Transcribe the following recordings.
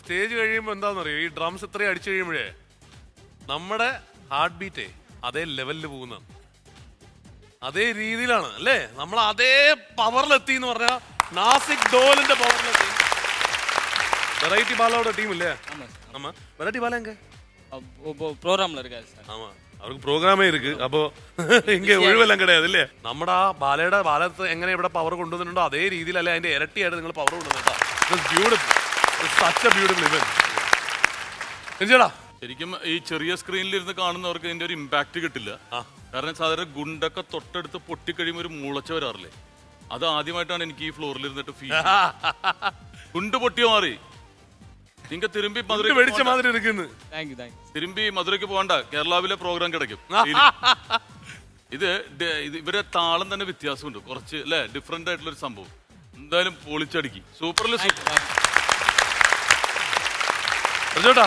Stage കഴിയുമ്പോൾ എന്താണെന്നറിയോ ഈ ഡ്രംസ് ഇത്രയും അടിച്ചു കഴിയുമ്പോഴേ നമ്മുടെ ഹാർട്ട് ബീറ്റേ അതേ ലെവലിൽ പോകുന്ന. അതേ രീതിയിലാണ് അല്ലേ? നമ്മൾ അതേ പവറിലെത്തി എന്ന് പറഞ്ഞാൽ നാസിക് ഡോലിന്റെ പവറിലെത്തി വെറൈറ്റി ബാലോടെ ടീം ഇല്ലേ? വെറൈറ്റി வெரைட்டி അവർക്ക് പ്രോഗ്രാമേ ഇരിക്ക്. അപ്പോ ഇങ്ങനെ ഒഴിവെല്ലാം കിടയാതെ അല്ലേ നമ്മുടെ ആ ബാലയുടെ ബാലത്ത് എങ്ങനെ ഇവിടെ പവർ കൊണ്ടുവന്നിട്ടുണ്ടോ അതേ രീതിയിലല്ലേ അതിന്റെ ഇരട്ടിയായിട്ട് നിങ്ങൾ പവർ കൊണ്ടുവന്നിട്ടാ ബ്യൂട്ടിഫുൾ ഇവന്റ് ശരിക്കും ഈ ചെറിയ സ്ക്രീനിൽ ഇരുന്ന് കാണുന്നവർക്ക് ഇതിന്റെ ഒരു ഇമ്പാക്ട് കിട്ടില്ല. കാരണം സാധാരണ ഗുണ്ടൊക്കെ തൊട്ടടുത്ത് പൊട്ടിക്കഴിയുമ്പോൾ ഒരു മുളച്ച വരാറില്ലേ? അത് ആദ്യമായിട്ടാണ് എനിക്ക് ഈ ഫ്ലോറിൽ ഇരുന്നിട്ട് ഫീൽ ഗുണ്ട് പൊട്ടിയോ മാറി? നിങ്ങൾ തിരുമ്പി മധുര വെടിച്ച മാതിരി ഇരിക്കുന്നു. തിരുമ്പി മധുരയ്ക്ക് പോകണ്ട. കേരളാവിലെ പ്രോഗ്രാം കിടക്കും. ഇത് ഇവരെ താളം തന്നെ വ്യത്യാസമുണ്ട്. കുറച്ച് അല്ലെ? ഡിഫറെന്റ് ആയിട്ടുള്ള ഒരു സംഭവം. എന്തായാലും പൊളിച്ചടിക്കും. സൂപ്പർ ലിസ്റ്റ് റിജോട്ടാ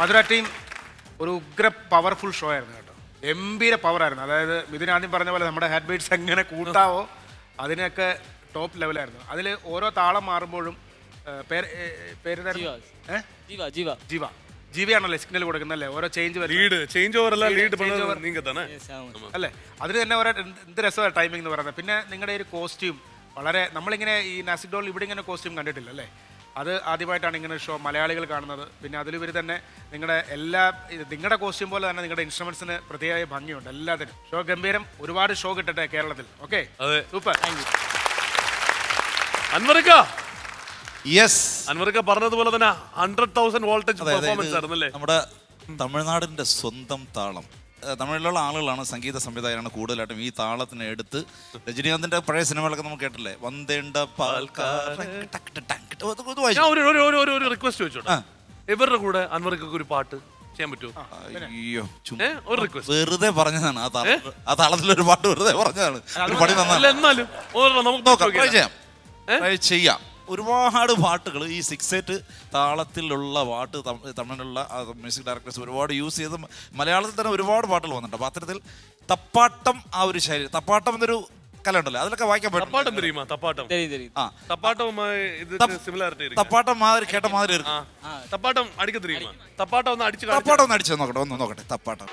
മധുര ടീം ഒരു ഉഗ്ര പവർഫുൾ ഷോ ആയിരുന്നു കേട്ടോ. ഗംഭീര പവറായിരുന്നു അതായത് മിഥുൻ ആദ്യം പറഞ്ഞ പോലെ നമ്മുടെ ഹാഡ് ബീറ്റ്സ് എങ്ങനെ കൂട്ടാവോ അതിനൊക്കെ ടോപ്പ് ലെവലായിരുന്നു അതിൽ ഓരോ താളം മാറുമ്പോഴും പേര് പേര് ജീവ. ജീവ ജീവിയാണല്ലേ സിഗ്നൽ കൊടുക്കുന്നല്ലേ ഓരോ change lead change over lead അല്ലേ അതിന് തന്നെ ഓരോ എന്ത് രസമാണ് ടൈമിംഗ് എന്ന് പറയുന്നത്. പിന്നെ നിങ്ങളുടെ ഒരു കോസ്റ്റ്യൂം വളരെ നമ്മളിങ്ങനെ ഈ നാസിക് ഇവിടെ ഇങ്ങനെ കോസ്റ്റ്യൂം കണ്ടിട്ടില്ല അല്ലേ അത് ആദ്യമായിട്ടാണ് ഇങ്ങനെ ഷോ മലയാളികൾ കാണുന്നത്. പിന്നെ അതിലുപരി തന്നെ നിങ്ങളുടെ എല്ലാ നിങ്ങളുടെ കോസ്റ്റ്യൂം പോലെ തന്നെ നിങ്ങളുടെ ഇൻസ്ട്രുമെന്റ്സിന് പ്രത്യേക ഭംഗിയുണ്ട് എല്ലാത്തിനും. ഷോ ഗംഭീരം. ഒരുപാട് ഷോ കിട്ടട്ടെ കേരളത്തിൽ. ഓക്കെ സൂപ്പർ സൂപ്പർ അൻവറിക്ക! യെസ് അൻവറിക്ക പറഞ്ഞതുപോലെ തന്നെ ഹൺഡ്രഡ് തൗസൻഡ് വോൾട്ടേജ് പെർഫോമൻസ് ആയിരുന്നു അല്ലേ നമ്മുടെ തമിഴ്നാടിന്റെ സ്വന്തം താളം. തമിഴിലുള്ള ആളുകളാണ് സംഗീത സംവിധായകരാണ് കൂടുതലായിട്ടും ഈ താളത്തിനെ എടുത്ത് രജനീകാന്തിന്റെ പഴയ സിനിമകളൊക്കെ നമുക്ക് കേട്ടില്ലേ? വന്ദേണ്ട പാൽക്കാരൻ. ഞാൻ ഒരു ഒരു- ഒരു ഒരു ഒരു റിക്വസ്റ്റ് വെച്ചോട്ടെ ആ. ഇവരുടെ കൂടെ അൻവറിക്കൊക്കെ ഒരു പാട്ട് ചെയ്യാൻ പറ്റുമോ? അയ്യോ ചുമ്മാ. ഏ ഒരു റിക്വസ്റ്റ് വെറുതെ പറഞ്ഞതാണ്. ആ തളത്തിലൊരു ആ താളത്തിലൊരു പാട്ട് വെറുതെ പറഞ്ഞതാണ്. ഒരു പണി അല്ല നന്നാണ് എന്നാലും ഒരെണ്ണം നമുക്ക് നോക്കാം നോക്കിയാലോ? ചെയ്യാം. ട്രൈ ചെയ്യാം. ഒരുപാട് പാട്ടുകൾ ഈ സിക്സ് എയ്റ്റ് താളത്തിലുള്ള പാട്ട് തമി- തമിഴിലുള്ള മ്യൂസിക് ഡയറക്ടേഴ്സ് ഒരുപാട് യൂസ് ചെയ്ത് മലയാളത്തിൽ തന്നെ ഒരുപാട് പാട്ടുകൾ വന്നിട്ടുണ്ട്. അപ്പൊ അത്തരത്തിൽ തപ്പാട്ടം ആ ഒരു ശൈലി തപ്പാട്ടം എന്നൊരു കലണ്ടല്ലോ? അതിലൊക്കെ വായിക്കാൻ പറ്റും. തപ്പാട്ടം മാതിരി കേട്ട മാതിരി തപ്പാട്ടം തപ്പാട്ടം ഒന്ന് അടിച്ചു തപ്പാട്ടം ഒന്ന് അടിച്ചു നോക്കട്ടെ ഒന്ന് നോക്കട്ടെ തപ്പാട്ടം.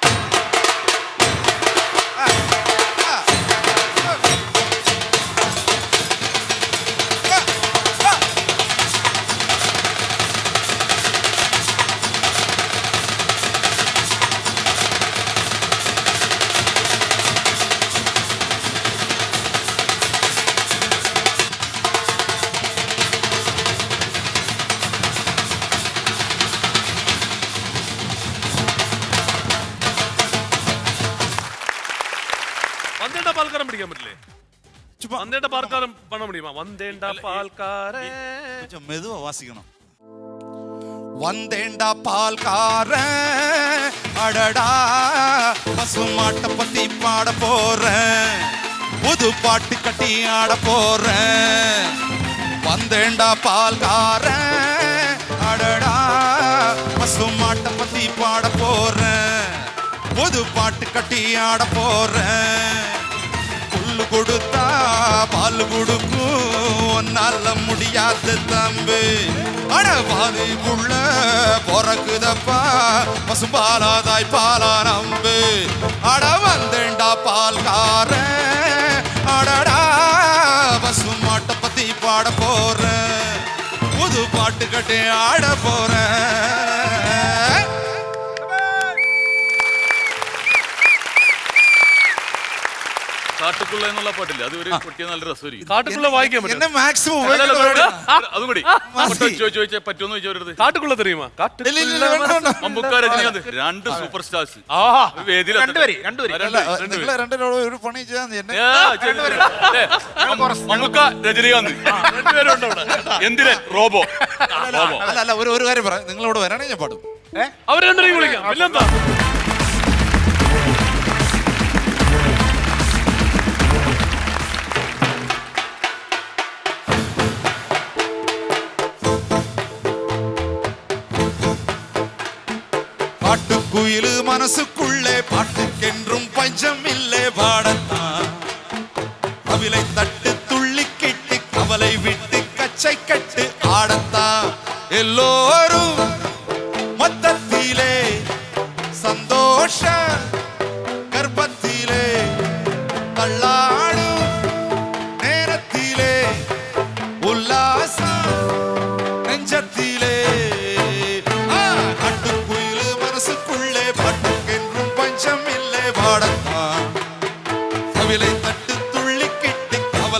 പാൽക്കാരൻ പിടിക്കാൻ പറ്റില്ലേ? വന്നേട്ട പാൽക്കാരൻ പണ മുടിയുമോ വന്നേണ്ട പാൽക്കാരൻ கொஞ்சம் மெதுவா வாசிக்கணும் வந்தேண்டா பால்கார அடடா பசுமாட்டை பத்தி பாட போறேன் புது பாட்டு கட்டி ஆட போறேன் வந்தேண்டா பால்கார அடடா பசுமாட்டை பத்தி பாட போறேன் புது பாட்டு கட்டி ஆட போறேன் பால் கொடுத்தா பால் கொடுக்கும். ஒன்னால முடியாது தம்பி. அட பாதைக்குள்ள பிறக்குதப்பா. பசுபாலாதாய் பாலா நம்பு அட வந்தேண்டா பால்கார அடடா பசு மாட்டை பத்தி பாட போற புது பாட்டு கட்டி ஆட കാട്ടുക്കുള്ള എന്നുള്ള പാട്ടില്ല? അത് ഒരു കുട്ടിയെ നല്ല രസമായിരിക്കും. കാട്ടുകുള്ള വായിക്കാൻ എന്നെ പറ്റും മാക്സിമം അതും കൂടി. ചോദിച്ചാൽ പറ്റുമെന്ന് ചോദിച്ചവരത് കാട്ടുകുള്ള തെറിയുമാ? മമ്പുക്ക രജനീകാന്ത് രണ്ട് സൂപ്പർ സ്റ്റാർസ് വേദിയിൽ രണ്ട് വരി, രണ്ട് വരി. നിങ്ങളെ രണ്ടിനോട് ഒരു പണി ചെയ്യാൻ എന്നെ മമ്പുക്ക രജനീകാന്ത്. രണ്ടുപേരുണ്ട് അവിടെ. എന്തിനെ? റോബോ. റോബോ. അല്ല അല്ല ഒരു ഒരു കാര്യം പറയാം. നിങ്ങളോട് വരാണെങ്കിൽ ഞാൻ പാടും. അവർ രണ്ടുപേരും വിളിക്കാം. പിന്നെന്താ? குயிலு மனசுக்குள்ளே பாட்டுக்கென்று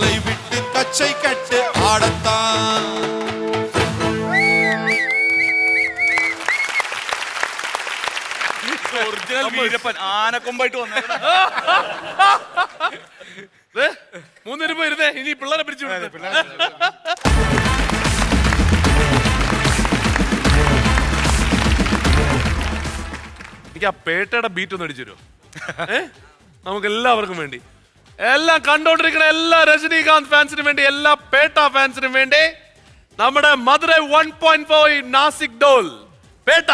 ജല്ലിക്കെട്ട് ஆடத்தான் ഒറിജിനൽ വീരപ്പൻ ആനക്കൊമ്പായിട്ട് വന്നേക്കണ ദേ, പോയിരുന്നേ ഇനി പിള്ളേരെ പിടിച്ചു. എനിക്ക് ആ പേട്ടയുടെ ബീറ്റ് ഒന്ന് അടിച്ചു തരുമോ? ഏ? നമുക്ക് എല്ലാവർക്കും വേണ്ടി. എല്ലാം കണ്ടോണ്ടിരിക്കുന്ന എല്ലാ രജനീകാന്ത് ഫാൻസിനും വേണ്ടി എല്ലാ പേട്ട ഫാൻസിനും വേണ്ടി നമ്മുടെ Madurai one point four Nashik dhol. Petta.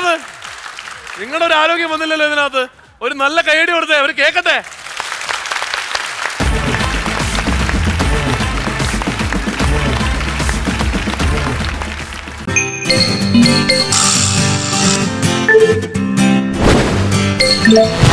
നിങ്ങൾ നിങ്ങളുടെ ഒരു ആരോഗ്യം വന്നില്ലല്ലോ ഇതിനകത്ത്. ഒരു നല്ല കൈയടി കൊടുത്തേ അവർ കേക്കട്ടെ. Thank